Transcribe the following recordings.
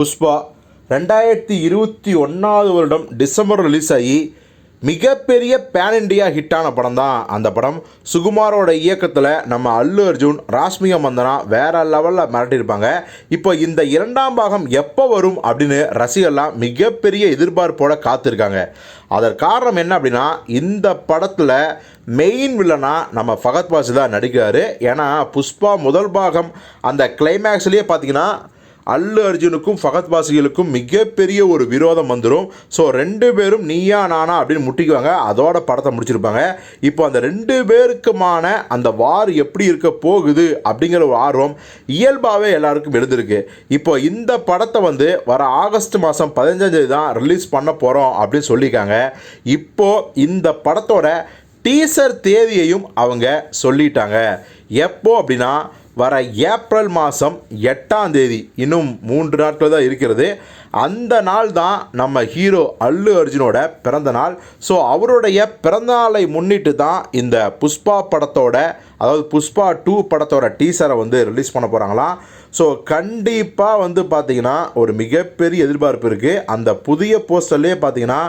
புஷ்பா ரெண்டாயிரத்தி இருபத்தி ஒன்றாவது வருடம் டிசம்பர் ரிலீஸ் ஆகி மிகப்பெரிய பேன் இண்டியா ஹிட்டான படம் தான் அந்த படம் சுகுமாரோட இயக்கத்தில் நம்ம அல்லு அர்ஜுன் ராஷ்மிகா மந்தனா வேற லெவலில் மிரட்டியிருப்பாங்க. இப்போ இந்த இரண்டாம் பாகம் எப்போ வரும் அப்படின்னு ரசிகர்லாம் மிகப்பெரிய எதிர்பார்ப்போட காத்திருக்காங்க. அதற்கு காரணம் என்ன அப்படின்னா இந்த படத்தில் மெயின் வில்லனா நம்ம ஃபகத் பாசி தான் நடிக்கிறாரு. ஏன்னா புஷ்பா முதல் பாகம் அந்த கிளைமேக்ஸ்லேயே பார்த்தீங்கன்னா அல்லு அர்ஜுனுக்கும் ஃபகத் பாசிகளுக்கும் மிகப்பெரிய ஒரு விரோதம் வந்துடும் ஸோ ரெண்டு பேரும் நீயா நானா அப்படின்னு முட்டிக்குவாங்க. அதோட படத்தை முடிச்சிருப்பாங்க. இப்போ அந்த ரெண்டு பேருக்குமான அந்த வார் எப்படி இருக்க போகுது அப்படிங்கிற ஒரு ஆர்வம் இயல்பாகவே எல்லாருக்கும் எழுந்திருக்கு. இப்போ இந்த படத்தை வந்து வர ஆகஸ்ட் மாதம் பதினஞ்சாந்தேதி தான் ரிலீஸ் பண்ண போகிறோம் அப்படின்னு சொல்லியிருக்காங்க. இப்போ இந்த படத்தோட டீசர் தேதியையும் அவங்க சொல்லிட்டாங்க. எப்போ அப்படின்னா வர ஏப்ரல் மாதம் எட்டாம் தேதி இன்னும் மூன்று நாட்கள் தான் இருக்கிறது. அந்த நாள் தான் நம்ம ஹீரோ அல்லு அர்ஜுனோட பிறந்த நாள். ஸோ அவருடைய பிறந்தநாளை முன்னிட்டு தான் இந்த புஷ்பா படத்தோட அதாவது புஷ்பா டூ படத்தோட டீசரை வந்து ரிலீஸ் பண்ண போகிறாங்களாம் ஸோ கண்டிப்பாக வந்து பார்த்திங்கன்னா ஒரு மிகப்பெரிய எதிர்பார்ப்பு இருக்குது அந்த புதிய போஸ்டர்லேயே பார்த்தீங்கன்னா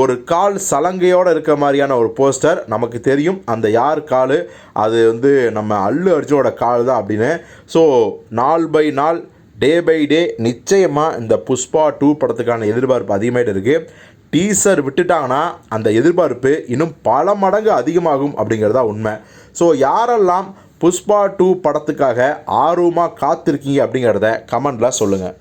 ஒரு கால் சலங்கையோடு இருக்க மாதிரியான ஒரு போஸ்டர் நமக்கு தெரியும். அந்த யார் கால்? அது வந்து நம்ம அல்லு அர்ஜுனோட கால் தான் அப்படின்னு. ஸோ நாள் பை நாள் டே பை டே நிச்சயமாக இந்த புஷ்பா டூ படத்துக்கான எதிர்பார்ப்பு அதிகமாகிட்டு இருக்குது டீசர் விட்டுட்டாங்கன்னா அந்த எதிர்பார்ப்பு இன்னும் பல மடங்கு அதிகமாகும் அப்படிங்கிறதா உண்மை. ஸோ யாரெல்லாம் புஷ்பா டூ படத்துக்காக ஆர்வமாக காத்திருக்கீங்க அப்படிங்கிறத கமெண்டில் சொல்லுங்கள்